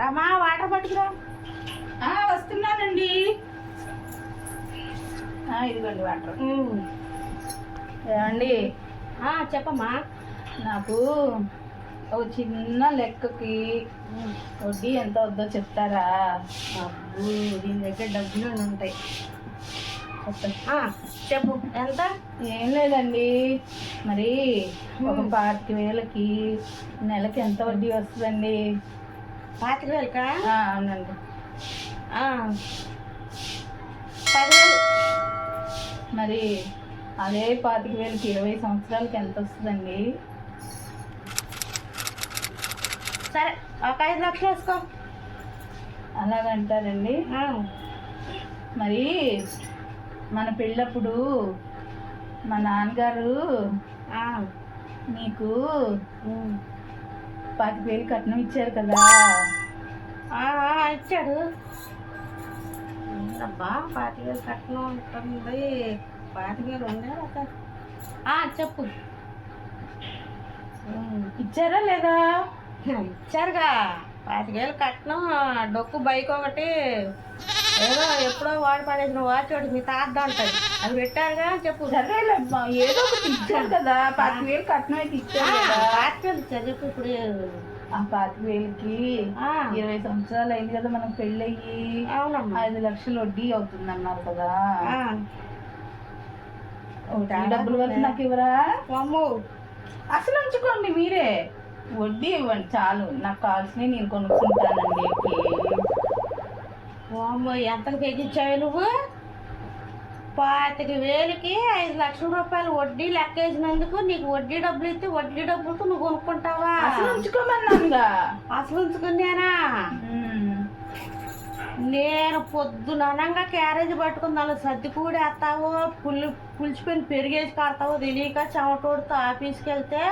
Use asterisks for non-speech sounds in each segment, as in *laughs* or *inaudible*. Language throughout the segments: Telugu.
రమా వాటర్ పట్టుకురా. వస్తున్నానండి. ఇదిగోండి వాటర్. ఏమండి? చెప్పమ్మా. నాకు ఒక చిన్న లెక్కకి వడ్డీ ఎంత వద్దో చెప్తారా? దీని దగ్గర డబ్బులు ఉంటాయి. చెప్పు. ఎంత? ఏం లేదండి. మరి ఒక పాతిక వేలకి నెలకి ఎంత వడ్డీ వస్తుందండి? పాతిక వేలకా అవునండి. పదివేలు. మరి అదే పాతిక వేలకి ఇరవై సంవత్సరాలకి ఎంత వస్తుందండి? సరే ఒక ఐదు లక్షలు వేసుకో. అలాగంటారండి? మరి మన పెళ్ళప్పుడు మా నాన్నగారు నీకు. పాతిక వేలు కట్నం ఇచ్చారు కదా? ఇచ్చాడు. ఏంటబ్బా పాతిక వేలు కట్నం ఉంటుంది. పాతిక వేలు ఉండే ఒక చెప్పు. ఇచ్చారా లేదా? ఇచ్చారుగా. పాతిక వేలు కట్నం డొక్కు బైక్ ఒకటి. ఏదో ఎప్పుడో వాడి పడేసిన వాచ్ ఒకటి మీ తాత ఉంటుంది అది పెట్టారుగా చెప్పు. సరేలేమ్మా ఏదో ఒకటి ఇచ్చారు కదా. పాతిక వేలు కట్నం అయితే ఇచ్చారు కదా. ఇచ్చారు చెప్పు ఇప్పుడు ఆ పాతిక వేలకి ఇరవై సంవత్సరాలు అయింది కదా మనం పెళ్ళయ్యి. అవునమ్మా. ఐదు లక్షలు వడ్డీ అవుతుంది అన్నారు కదా డబ్బుల వరకు నాకు ఇవ్వరా? అసలు ఉంచుకోండి మీరే. వడ్డీ ఇవ్వండి చాలు. నాకు కావాల్సినవి నేను కొనుక్కుంటానండి. ఎంతకు తెగించావు నువ్వు? పాతిక వేలకి ఐదు లక్షల రూపాయలు వడ్డీ లెక్కేసినందుకు నీకు వడ్డీ డబ్బులు ఇస్తే వడ్డీ డబ్బులతో నువ్వు కొనుక్కుంటావా? అసలు ఉంచుకోమన్నానుగా. అసలు ఉంచుకున్నానా. నేను పొద్దుననంగా క్యారేజ్ పట్టుకుని దానిలో సర్ది కూడా వేస్తావో పుల్లి పులిచిపోయిన పెరిగేసి కడతావో తెలియక చెమటోడుతో ఆఫీస్కి వెళ్తే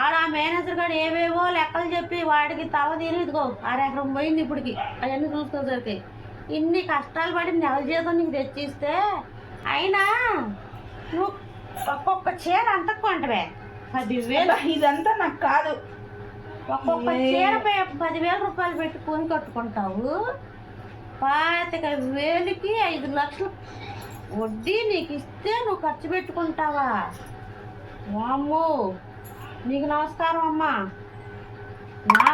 ఆడ ఆ మేనేజర్ గారు ఏవేవో లెక్కలు చెప్పి వాడికి తల తెలియదుగో అరెకరం పోయింది ఇప్పటికి. అవన్నీ చూసుకోసరికి ఇన్ని కష్టాలు పడి నెల జీతం నీకు తెచ్చిస్తే అయినా నువ్వు ఒక్కొక్క చీర అంత కొంటవే. పదివేలు. ఇదంతా నాకు కాదు. ఒక్కొక్క చీరపై పదివేల రూపాయలు పెట్టి కొని కట్టుకుంటావు. పాతిక వేలుకి ఐదు లక్షలు వడ్డీ నీకు ఇస్తే నువ్వు ఖర్చు పెట్టుకుంటావా? వామ్మో. నీకు నమస్కారం అమ్మా. నా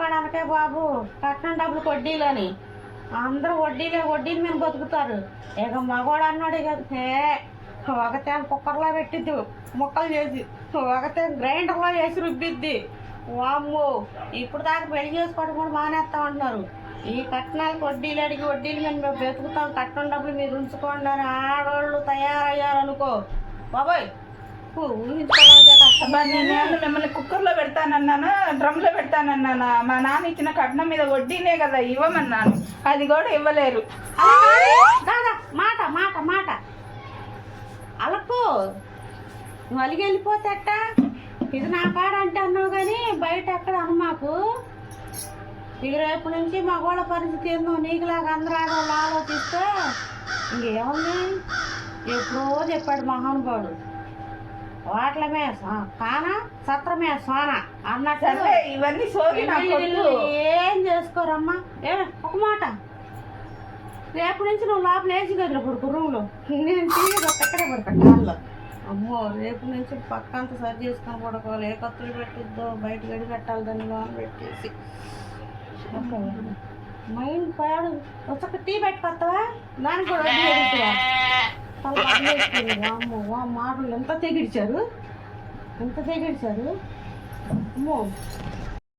కాడంటే బాబు కట్నం డబ్బులు వడ్డీలని. అందరూ వడ్డీలే వడ్డీని మేము బతుకుతారు. ఇక మగవాడు అన్నాడు ఇక ఏ ఒకతే కుక్కర్లో పెట్టిద్ది ముక్కలు చేసి ఒకతే గ్రైండర్లో వేసి రుబ్బిద్ది. వామ్మో ఇప్పుడు దాకా పెళ్ళి చేసుకోవడం కూడా మానేస్తా ఉంటున్నారు ఈ కట్నాలకు వడ్డీలు అడిగి వడ్డీలు మేము మేము బతుకుతాం కట్నం డబ్బులు మీరు ఉంచుకోండి అని ఆడవాళ్ళు తయారయ్యారనుకో. బాబాయ్ ఊ, అబ్బా నేను మిమ్మల్ని కుక్కర్లో పెడతానన్నానా? డ్రమ్లో పెడతానన్నానా? మా నాన్న ఇచ్చిన కట్నం మీద వడ్డీనే కదా ఇవ్వమన్నాను. అది కూడా ఇవ్వలేరు. దాదా మాట మాట మాట. అలకు నువ్వు అలిగి వెళ్ళిపోతే ఇది నా కాడ అంటే అన్నావు కానీ బయట ఎక్కడ అను మాకు? ఇక రేపు నుంచి మా గోడ పరిస్థితి ఏందో నీకులాగా అందరూ ఆలోచిస్తే ఇంకేముంది? ఎప్పుడో చెప్పాడు మహానుభావుడు. వాట్లమే సా- కానా? సత్రమే సోన అన్నట్టు ఇవన్నీ. ఏం చేసుకోరమ్మా? ఏ ఒక మాట. రేపు నుంచి నువ్వు లోపల వేసి గదిలో పడుకో రూమ్లో. నేను టీవీ ఎక్కడే పడుకో హాల్లో. అమ్మో రేపు నుంచి పక్క అంతా సరి చేసుకొని పడుకోవాలి. ఏ కత్తులు పెట్టిద్దో బయట గడి పెట్టాలి దాన్ని లోన్ పెట్టేసి. మైండ్ పాడు. ఒక టీ పెట్టుకొస్తావా? దానికి కూడా *laughs* మాటలు ఎంత తెగిడిచారు? ఎంత తెగిడిచారు? అమ్మో.